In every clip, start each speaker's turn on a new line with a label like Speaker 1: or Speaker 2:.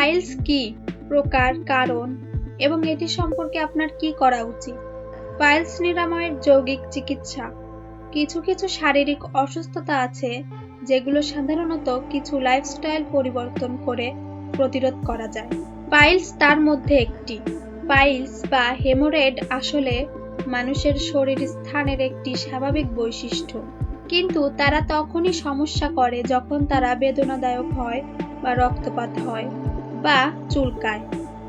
Speaker 1: Piles কি, প্রকার, কারণ, এবং এটি সম্পর্কে আপনার কি করা উচিত? পাইলস নিরাময়ের যৌগিক চিকিৎসা। কিছু কিছু শারীরিক অসুস্থতা আছে, যেগুলো সাধারণত কিছু লাইফস্টাইল পরিবর্তন করে প্রতিরোধ করা যায়। পাইলস তার মধ্যে একটি। পাইলস বা হেমোরেড আসলে মানুষের শরীর স্থানের একটি স্বাভাবিক বৈশিষ্ট্য। কিন্তু তারা তখনই সমস্যা করে যখন তারা বেদনাদায়ক হয় বা রক্তপাত হয়। বা চুলকায়।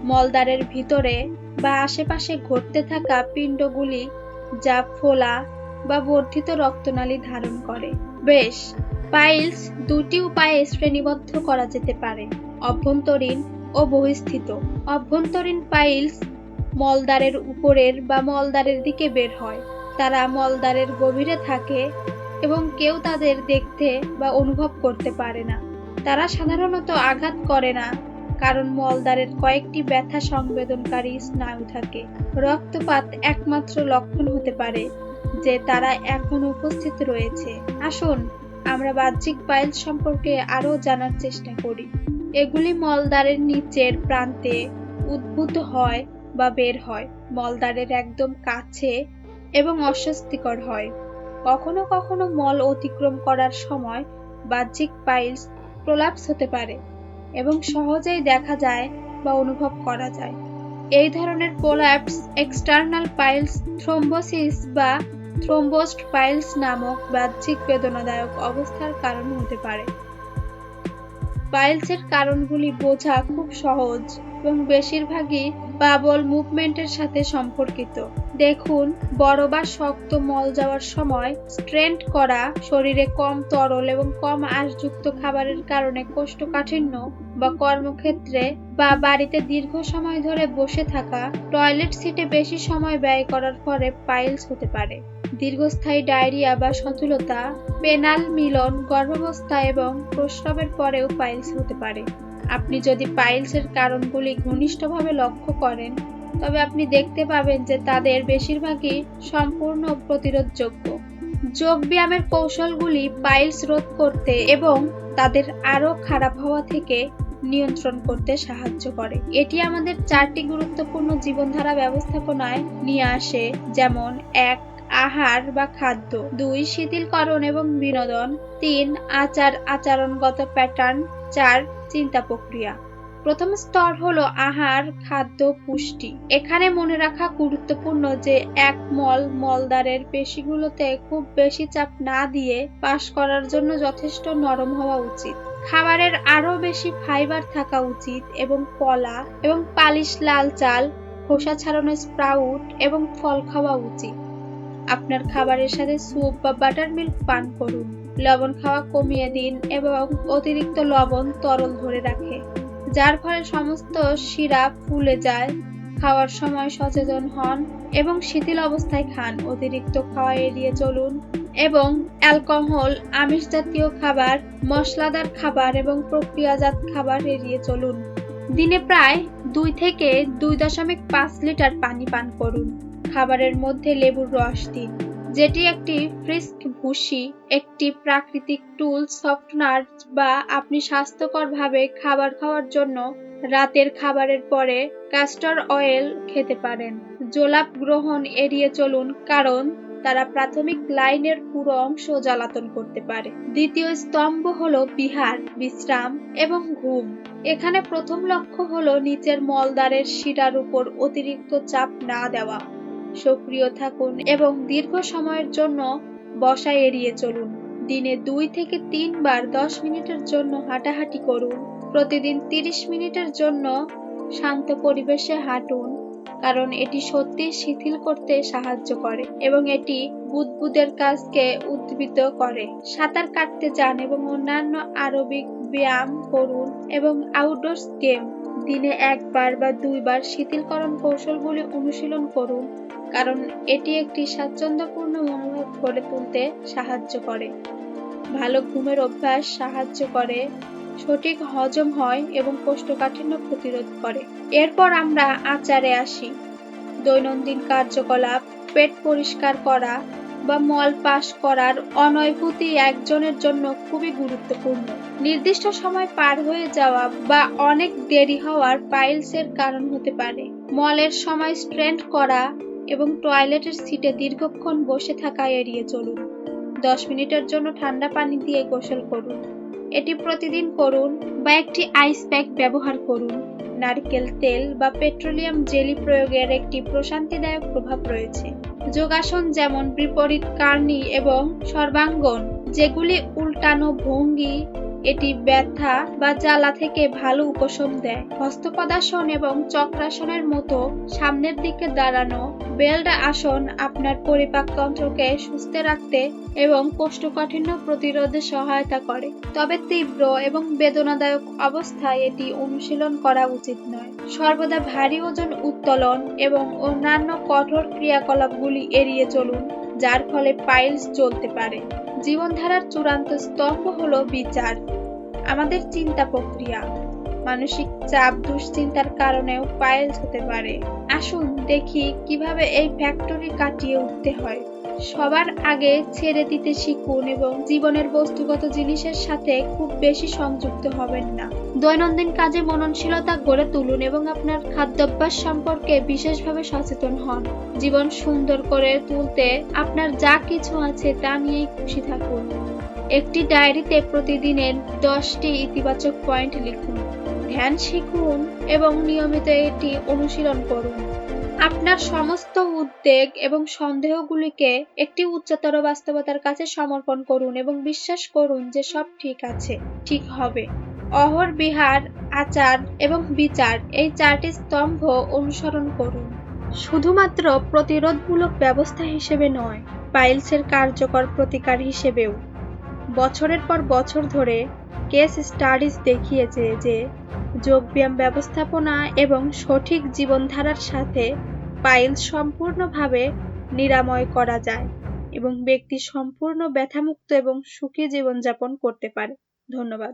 Speaker 1: মলদ্বারের ভিতরে বা আশেপাশে ঘটতে থাকা পিণ্ডগুলি যা ফোলা বা বর্ধিত রক্তনালী ধারণ করে। বেশ, পাইলস দুটি উপায়ে শ্রেণীবদ্ধ করা যেতে পারে, অভ্যন্তরীণ ও বহিস্থিত। অভ্যন্তরীণ পাইলস মলদ্বারের উপরের বা মলদ্বারের দিকে বের হয়। তারা মলদ্বারের গভীরে থাকে এবং কেউ তাদের দেখতে বা অনুভব করতে পারে না। তারা সাধারণত আঘাত করে না কারণ মলদ্বারের কয়েকটি ব্যথা সংবেদনকারী স্নায়ু থাকে। রক্তপাত একমাত্র লক্ষণ হতে পারে, যে তারা এখন উপস্থিত রয়েছে। আসুন, আমরা বাহ্যিক পাইলস সম্পর্কে আরও জানার চেষ্টা করি। এগুলি মলদ্বারের নিচের প্রান্তে উদ্ভূত হয় বা বের হয়। মলদ্বারের একদম কাছে এবং অস্বস্তিকর হয়। কখনো কখনো মল অতিক্রম করার সময় বাহ্যিক পাইলস প্রলাপস হতে পারে। এবং সহজেই দেখা যায় বা অনুভব করা যায়। এই ধরনের প্রোল্যাপস এক্সটার্নাল পাইলস, থ্রোম্বোসিস বা থ্রোম্বোস্ট পাইলস নামক বাহ্যিক বেদনাদায়ক অবস্থার কারণ হতে পারে। পাইলসের কারণগুলি বোঝা খুব সহজ এবং বেশিরভাগই বাবল মুভমেন্টের সাথে সম্পর্কিত। দেখুন, বড় বা শক্ত মল যাওয়ার সময় স্ট্রেন্ট করা, শরীরে কম তরল এবং কম আঁশযুক্ত খাবারের কারণে কোষ্ঠকাঠিন্য বা কর্মক্ষেত্রে বা বাড়িতে দীর্ঘ সময় ধরে বসে থাকা, টয়লেট সিটে বেশি সময় ব্যয় করার ফলে পাইলস হতে পারে। দীর্ঘস্থায়ী ডায়রিয়া বা সথুলতা পেনাল মিলন, গর্ভাবস্থা এবং প্রস্রাবের পরেও পাইলস হতে পারে। আপনি যদি পাইলসের কারণগুলি ঘনিষ্ঠভাবে লক্ষ্য করেন, তবে আপনি দেখতে পাবেন যে তাদের বেশিরভাগই সম্পূর্ণ প্রতিরোধযোগ্য। যোগ ব্যায়ামের কৌশলগুলি পাইলস রোধ করতে এবং তাদের আরও খারাপ হওয়া থেকে নিয়ন্ত্রণ করতে সাহায্য করে। এটি আমাদের চারটি গুরুত্বপূর্ণ জীবনধারা ব্যবস্থাপনায় নিয়ে আসে, যেমন এক আহার বা খাদ্য। দুই, শিথিলকরণ এবং বিনোদন। তিন, আচার আচরণগত প্যাটার্ন চার, চিন্তা প্রক্রিয়া। প্রথম স্তর হলো আহার, খাদ্য, পুষ্টি। এখানে মনে রাখা গুরুত্বপূর্ণ যে এক মল মলদারের পেশিগুলোতে খুব বেশি চাপ না দিয়ে পাস করার জন্য যথেষ্ট নরম হওয়া উচিত। খাবারের আরও বেশি ফাইবার থাকা উচিত এবং কলা এবং পালিশ লাল চাল, খোসা ছাড়ানো স্প্রাউট এবং ফল খাওয়া উচিত। আপনার খাবারের সাথে স্যুপ বা বাটার মিল্ক পান করুন। লবণ খাওয়া কমিয়ে দিন এবং অতিরিক্ত লবণ তরল ধরে রাখে। যার ফলে সমস্ত সিরাপ ফুলে যায়, খাওয়ার সময় সচেতন হন এবং শিথিল অবস্থায় খান। অতিরিক্ত খাওয়া এড়িয়ে চলুন এবং অ্যালকোহল, আমিষ জাতীয় খাবার, মশলাদার খাবার এবং প্রক্রিয়াজাত খাবার এড়িয়ে চলুন। দিনে প্রায় দুই থেকে দুই দশমিক পাঁচ লিটার পানি পান করুন। খাবারের মধ্যে লেবুর রস দিন। যেটি একটি ফ্রিস্ক ভুসি, একটি প্রাকৃতিক টুল সফটনার বা আপনি স্বাস্থ্যকরভাবে খাবার খাওয়ার জন্য রাতের খাবারের পরে ক্যাস্টর অয়েল খেতে পারেন। জোলাপ গ্রহণ এড়িয়ে চলুন, কারণ তারা প্রাথমিক লাইনের পুরো অংশ জ্বালাতন করতে পারে। দ্বিতীয় স্তম্ভ হলো বিহার, বিশ্রাম এবং ঘুম। এখানে প্রথম লক্ষ্য হলো নিচের মলদ্বারের শিরার উপর অতিরিক্ত চাপ না দেওয়া। সক্রিয় থাকুন এবং দীর্ঘ সময়ের জন্য বসা এড়িয়ে চলুন। দিনে দুই থেকে তিনবার দশ মিনিটের জন্য হাঁটাহাঁটি করুন। প্রতিদিন তিরিশ মিনিটের জন্য শান্ত পরিবেশে হাঁটুন, কারণ এটি সত্যি শিথিল করতে সাহায্য করে এবং এটি বুদবুদের কাজকে উদ্ভিত করে। সাঁতার কাটতে যান এবং অন্যান্য আরবিক ব্যায়াম করুন এবং আউটডোর গেম দিনে একবার বা দুইবার শিথিলকরণ কৌশলগুলি অনুশীলন করুন, কারণ এটি একটি স্বাচ্ছন্দ্যপূর্ণ মনোভাব গড়ে তুলতে সাহায্য করে। ভালো ঘুমের অভ্যাস সাহায্য করে, সঠিক হজম হয় এবং কোষ্ঠকাঠিন্য প্রতিরোধ করে। এরপর আমরা আচারে আসি। দৈনন্দিন কার্যকলাপ, পেট পরিষ্কার করা বা মল পাস করার অনৈভূতি একজনের জন্য খুবই গুরুত্বপূর্ণ। নির্দিষ্ট সময় পার হয়ে যাওয়া বা অনেক দেরি হওয়ার পাইলসের কারণ হতে পারে। মলের সময় স্ট্রেন্ড করা এবং টয়লেটের সিটে দীর্ঘক্ষণ বসে থাকা এড়িয়ে চলুন। দশ মিনিটের জন্য ঠান্ডা পানি দিয়ে গোসল করুন। এটি প্রতিদিন করুন বা একটি আইস প্যাক ব্যবহার করুন। নারকেল তেল বা পেট্রোলিয়াম জেলি প্রয়োগের একটি প্রশান্তিদায়ক প্রভাব রয়েছে। যোগাসন যেমন বিপরীত কার্নি এবং সর্বাঙ্গন যেগুলি উল্টানো ভঙ্গি এটি ব্যথা বা জ্বালা থেকে ভালো উপশম দেয়। হস্তপদাসন এবং চক্রাসনের মতো সামনের দিকে দাঁড়ানো বেল্ট আসন আপনার পরিপাকতন্ত্রকে সুস্থ রাখতে এবং কোষ্ঠকাঠিন্য প্রতিরোধে সহায়তা করে। তবে তীব্র এবং বেদনাদায়ক অবস্থায় এটি অনুশীলন করা উচিত নয়। সর্বদা ভারী ওজন উত্তোলন এবং অন্যান্য কঠোর ক্রিয়াকলাপগুলি এড়িয়ে চলুন, যার ফলে পাইলস চলতে পারে। জীবনধারার চূড়ান্ত স্তম্ভ হলো বিচার, আমাদের চিন্তা প্রক্রিয়া। মানসিক চাপ দুশ্চিন্তার কারণেও পায়েল হতে পারে। আসুন দেখি কীভাবে এই ফ্যাক্টরি কাটিয়ে উঠতে হয়। সবার আগে ছেড়ে দিতে শিখুন এবং জীবনের বস্তুগত জিনিসের সাথে খুব বেশি সংযুক্ত হবেন না। দৈনন্দিন কাজে মননশীলতা গড়ে তুলুন এবং আপনার খাদ্যাভ্যাস সম্পর্কে বিশেষভাবে সচেতন হন। জীবন সুন্দর করে তুলতে আপনার যা কিছু আছে তা নিয়েই খুশি থাকুন। একটি ডায়েরিতে প্রতিদিনের দশটি ইতিবাচক পয়েন্ট লিখুন। ধ্যান শিখুন এবং নিয়মিত এটি অনুশীলন করুন। আপনার সমস্ত উদ্বেগ এবং সন্দেহগুলিকে একটি উচ্চতর বাস্তবতার কাছে সমর্পণ করুন এবং বিশ্বাস করুন যে সব ঠিক আছে, ঠিক হবে। অহর বিহার, আচার এবং বিচার এই চারটি স্তম্ভ অনুসরণ করুন। শুধুমাত্র প্রতিরোধমূলক ব্যবস্থা হিসেবে নয়, পাইলসের কার্যকর প্রতিকার হিসেবেও। বছরের পর বছর ধরে কেস স্টাডিজ দেখিয়েছে যে যোগব্যায়াম ব্যবস্থাপনা এবং সঠিক জীবনধারার সাথে পাইলস সম্পূর্ণভাবে নিরাময় করা যায় এবং ব্যক্তি সম্পূর্ণ ব্যথামুক্ত এবং সুখী জীবনযাপন করতে পারে। ধন্যবাদ।